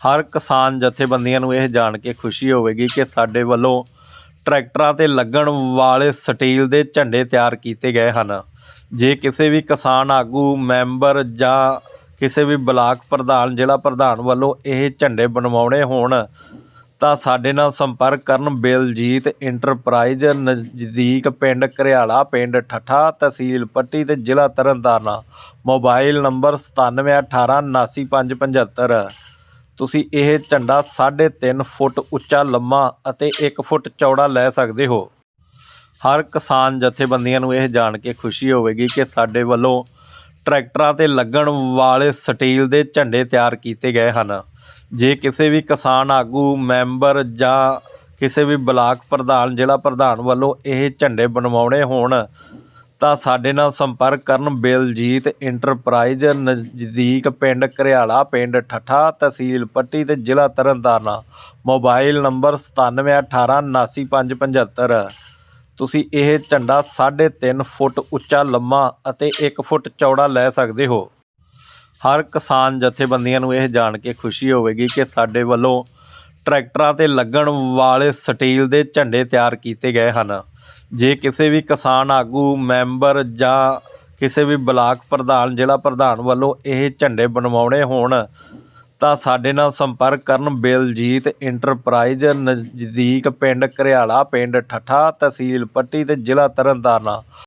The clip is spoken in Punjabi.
ਹਰ ਕਿਸਾਨ ਜਥੇਬੰਦੀਆਂ ਨੂੰ ਇਹ ਜਾਣ ਕੇ ਖੁਸ਼ੀ ਹੋਵੇਗੀ ਕਿ ਸਾਡੇ ਵੱਲੋਂ ਟਰੈਕਟਰਾਂ ਤੇ ਲੱਗਣ ਵਾਲੇ ਸਟੀਲ ਦੇ ਝੰਡੇ ਤਿਆਰ ਕੀਤੇ ਗਏ ਹਨ। ਜੇ ਕਿਸੇ ਵੀ ਕਿਸਾਨ, ਆਗੂ, ਮੈਂਬਰ ਜਾਂ ਕਿਸੇ ਵੀ ਬਲਾਕ ਪ੍ਰਧਾਨ, ਜ਼ਿਲ੍ਹਾ ਪ੍ਰਧਾਨ ਵੱਲੋਂ ਇਹ ਝੰਡੇ ਬਣਵਾਉਣੇ ਹੋਣ, ਤਾਂ ਸਾਡੇ ਨਾਲ ਸੰਪਰਕ ਕਰਨ ਬੇਲਜੀਤ ਇੰਟਰਪ੍ਰਾਈਜ਼ ਨਜ਼ਦੀਕ ਪਿੰਡ ਘਰਿਆਲਾ ਪਿੰਡ ਠੱਠਾ, ਤਹਿਸੀਲ ਪੱਟੀ ਤੇ ਜ਼ਿਲ੍ਹਾ ਤਰਨਤਾਰਨ ਮੋਬਾਈਲ ਨੰਬਰ 9718799575 ਤੁਸੀਂ ਇਹ ਝੰਡਾ 3.5 ਫੁੱਟ ਉੱਚਾ, ਲੰਮਾ ਅਤੇ 1 ਫੁੱਟ ਚੌੜਾ ਲੈ ਸਕਦੇ ਹੋ। ਹਰ ਕਿਸਾਨ ਜਥੇਬੰਦੀਆਂ ਨੂੰ ਇਹ ਜਾਣ ਕੇ ਖੁਸ਼ੀ ਹੋਵੇਗੀ ਕਿ ਸਾਡੇ ਵੱਲੋਂ ਟਰੈਕਟਰਾਂ ਤੇ ਲੱਗਣ ਵਾਲੇ ਸਟੀਲ ਦੇ ਝੰਡੇ ਤਿਆਰ ਕੀਤੇ ਗਏ ਹਨ। ਜੇ ਕਿਸੇ ਵੀ ਕਿਸਾਨ, ਆਗੂ, ਮੈਂਬਰ ਜਾਂ ਕਿਸੇ ਵੀ ਬਲਾਕ ਪ੍ਰਧਾਨ, ਜ਼ਿਲ੍ਹਾ ਪ੍ਰਧਾਨ ਵੱਲੋਂ ਇਹ ਝੰਡੇ ਬਣਵਾਉਣੇ ਹੋਣ ਤਾਂ ਸਾਡੇ ਨਾਲ ਸੰਪਰਕ ਕਰਨ ਬੇਲਜੀਤ ਇੰਟਰਪ੍ਰਾਈਜ਼ ਨਜ਼ਦੀਕ ਪਿੰਡ ਘਰਿਆਲਾ ਪਿੰਡ ਠੱਠਾ, ਤਹਿਸੀਲ ਪੱਟੀ ਤੇ ਜ਼ਿਲ੍ਹਾ ਤਰਨਤਾਰਨ। ਮੋਬਾਈਲ ਨੰਬਰ 9718799575 ਤੁਸੀਂ ਇਹ ਝੰਡਾ 3.5 ਫੁੱਟ ਉੱਚਾ, ਲੰਮਾ ਅਤੇ 1 ਫੁੱਟ ਚੌੜਾ ਲੈ ਸਕਦੇ ਹੋ। ਹਰ ਕਿਸਾਨ ਜਥੇਬੰਦੀਆਂ ਨੂੰ ਇਹ ਜਾਣ ਕੇ ਖੁਸ਼ੀ ਹੋਵੇਗੀ ਕਿ ਸਾਡੇ ਵੱਲੋਂ ਟਰੈਕਟਰਾਂ ਤੇ ਲੱਗਣ ਵਾਲੇ ਸਟੀਲ ਦੇ ਝੰਡੇ ਤਿਆਰ ਕੀਤੇ ਗਏ ਹਨ। ਜੇ ਕਿਸੇ ਵੀ ਕਿਸਾਨ, ਆਗੂ, ਮੈਂਬਰ ਜਾਂ ਕਿਸੇ ਵੀ ਬਲਾਕ ਪ੍ਰਧਾਨ, ਜ਼ਿਲ੍ਹਾ ਪ੍ਰਧਾਨ ਵੱਲੋਂ ਇਹ ਝੰਡੇ ਬਣਵਾਉਣੇ ਹੋਣ, ਤਾਂ ਸਾਡੇ ਨਾਲ ਸੰਪਰਕ ਕਰਨ ਬੇਲਜੀਤ ਇੰਟਰਪ੍ਰਾਈਜ਼ ਨਜ਼ਦੀਕ ਪਿੰਡ ਘਰਿਆਲਾ ਪਿੰਡ ਠੱਠਾ, ਤਹਿਸੀਲ ਪੱਟੀ ਤੇ ਜ਼ਿਲ੍ਹਾ ਤਰਨਤਾਰਨ